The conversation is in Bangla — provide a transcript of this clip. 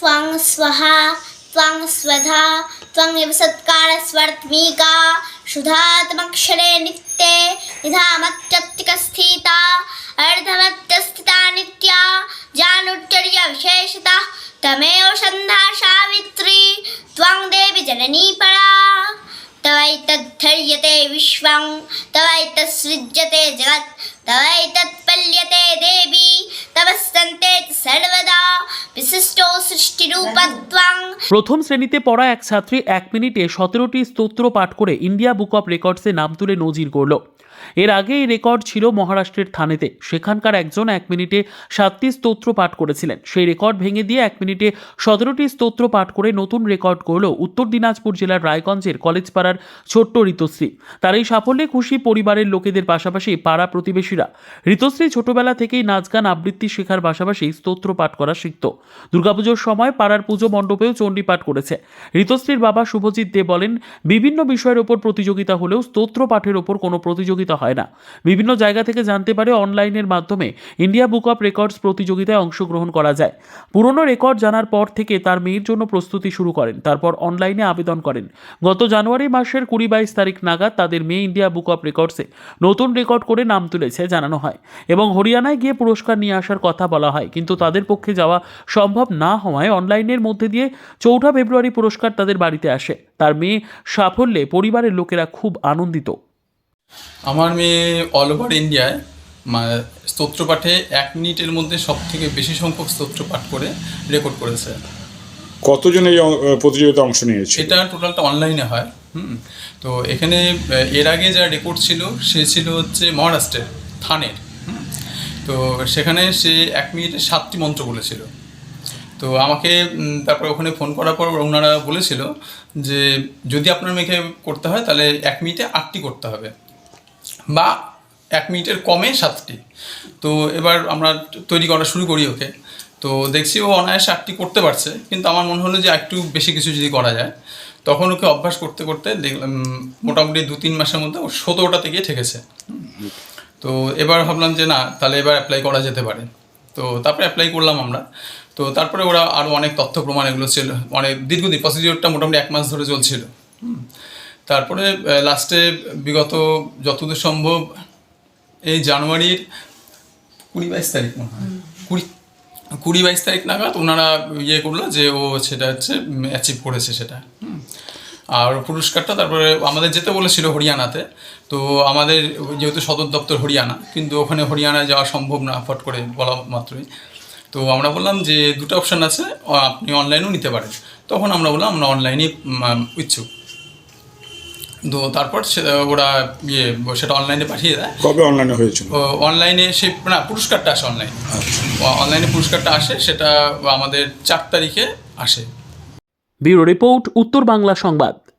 त्वं स्वहा, त्वं स्वधा त्वमेव सत्कारस्वर्त्मिका शुधात्मक्षरे नित्ये निधामत्यत्तिकस्थिता अर्धमत्यस्थिता नित्या जानुच्चर्यविशेषतः तमेव सन्धा सावित्री, त्वं देवि जननी परा। तवैतद्धर्यते विश्वं तवैतत्सृज्यते जगत् तवैतत्पल्यते প্রথম শ্রেণীতে পড়া এক ছাত্রী এক মিনিটে সতেরোটি স্তোত্র পাঠ করে ইন্ডিয়া বুক অফ রেকর্ডসে নাম তুলে নজির করল। এর আগে এই রেকর্ড ছিল মহারাষ্ট্রের থানেতে। সেখানকার একজন এক মিনিটে সাতটি স্তোত্র পাঠ করেছিলেন। সেই রেকর্ড ভেঙে দিয়ে এক মিনিটে সতেরোটি স্তোত্র পাঠ করে নতুন রেকর্ড করল উত্তর দিনাজপুর জেলার রায়গঞ্জের কলেজপাড়ার ছোট্ট ঋতুশ্রী। তার এই সাফল্যে খুশি পরিবারের লোকেদের পাশাপাশি পাড়া প্রতিবেশীরা। ঋতুশ্রী ছোটবেলা থেকেই নাচ গান আবৃত্তি শেখার পাশাপাশি স্তোত্র পাঠ করা শিখত। দুর্গাপুজোর সময় পাড়ার পুজো মণ্ডপেও চণ্ডীপাঠ করেছে। ঋতুশ্রীর বাবা শুভজিৎ দে বলেন, বিভিন্ন বিষয়ের ওপর প্রতিযোগিতা হলেও স্তোত্র পাঠের ওপর কোনো প্রতিযোগিতা হয় না। বিভিন্ন জায়গা থেকে জানতে পারে অনলাইনের মাধ্যমে ইন্ডিয়া বুক অফ রেকর্ডস প্রতিযোগিতায় অংশগ্রহণ করা যায়। পুরনো রেকর্ড জানার পর থেকে তার মেয়ের জন্য প্রস্তুতি শুরু করেন, তারপর অনলাইনে আবেদন করেন। গত জানুয়ারি মাসের কুড়ি বাইশ তারিখ নাগাদ তাদের মেয়ে ইন্ডিয়া বুক অফ রেকর্ডসে নতুন রেকর্ড করে নাম তুলেছে জানানো হয় এবং হরিয়ানায় গিয়ে পুরস্কার নিয়ে আসার কথা বলা হয়, কিন্তু তাদের পক্ষে যাওয়া সম্ভব না হওয়ায় অনলাইনের মধ্যে দিয়ে চৌঠা ফেব্রুয়ারি পুরস্কার তাদের বাড়িতে আসে। তার মেয়ে সাফল্যে পরিবারের লোকেরা খুব আনন্দিত। আমার মেয়ে অল ওভার ইন্ডিয়ায় স্তোত্র পাঠে এক মিনিটের মধ্যে সব থেকে বেশি সংখ্যক স্তোত্র পাঠ করে রেকর্ড করেছে। কতজন এই অ- প্রতিযোগিতায় অংশ নিয়েছে এটা টোটালটা অনলাইনে হয় হুম। তো এখানে এর আগে যা রেকর্ড ছিল সে ছিল হচ্ছে মহারাষ্ট্রের থানের হুম। তো সেখানে সে এক মিনিটে সাতটি মন্ত্র বলেছিল। তো আমাকে তারপরে ওখানে ফোন করার পর ওনারা বলেছিল যে, যদি আপনার মেয়েকে করতে হয়, তাহলে এক মিনিটে আটটি করতে হবে বা এক মিনিটের কমে সাতটি। তো এবার আমরা তৈরি করা শুরু করি ওকে। তো দেখছি ও অনায়াসে আটটি করতে পারছে, কিন্তু আমার মনে হলো যে একটু বেশি কিছু যদি করা যায়। তখন ওকে অভ্যাস করতে করতে দেখলাম, মোটামুটি দু তিন মাসের মধ্যে ও সতেরোটাতে গিয়ে ঠেকেছে। তো এবার ভাবলাম যে না, তাহলে এবার অ্যাপ্লাই করা যেতে পারে। তো তারপরে অ্যাপ্লাই করলাম আমরা। তো তারপরে ওরা আরও অনেক তথ্য প্রমাণ এগুলো ছিল। অনেক দীর্ঘদিন প্রসিডিওরটা মোটামুটি এক মাস ধরে চলছিল। তারপরে লাস্টে বিগত যতদূর সম্ভব এই জানুয়ারির কুড়ি বাইশ তারিখ মনে হয়। কুড়ি কুড়ি বাইশ তারিখ নাগাদ ওনারা ইয়ে করল যে ও সেটা হচ্ছে অ্যাচিভ করেছে সেটা। আর পুরস্কারটা তারপরে আমাদের যেতে বলেছিল হরিয়ানাতে। তো আমাদের যেহেতু সদর দপ্তর হরিয়ানা কিন্তু ওখানে হরিয়ানায় যাওয়া সম্ভব না ফট করে বলা মাত্রই। তো আমরা বললাম যে দুটো অপশান আছে ও আপনি অনলাইনেও নিতে পারেন। তখন আমরা বললাম আমরা অনলাইনে ইচ্ছুক। তো তারপর সে- ওরা ইয়ে সেটা অনলাইনে পাঠিয়ে দেয়। কবে অনলাইনে হয়েছিল? অনলাইনে সে না পুরস্কারটা আসে অনলাইনে অনলাইনে পুরস্কারটা আসে সেটা আমাদের চার তারিখে আসে। ব্যুরো রিপোর্ট উত্তর বাংলা সংবাদ।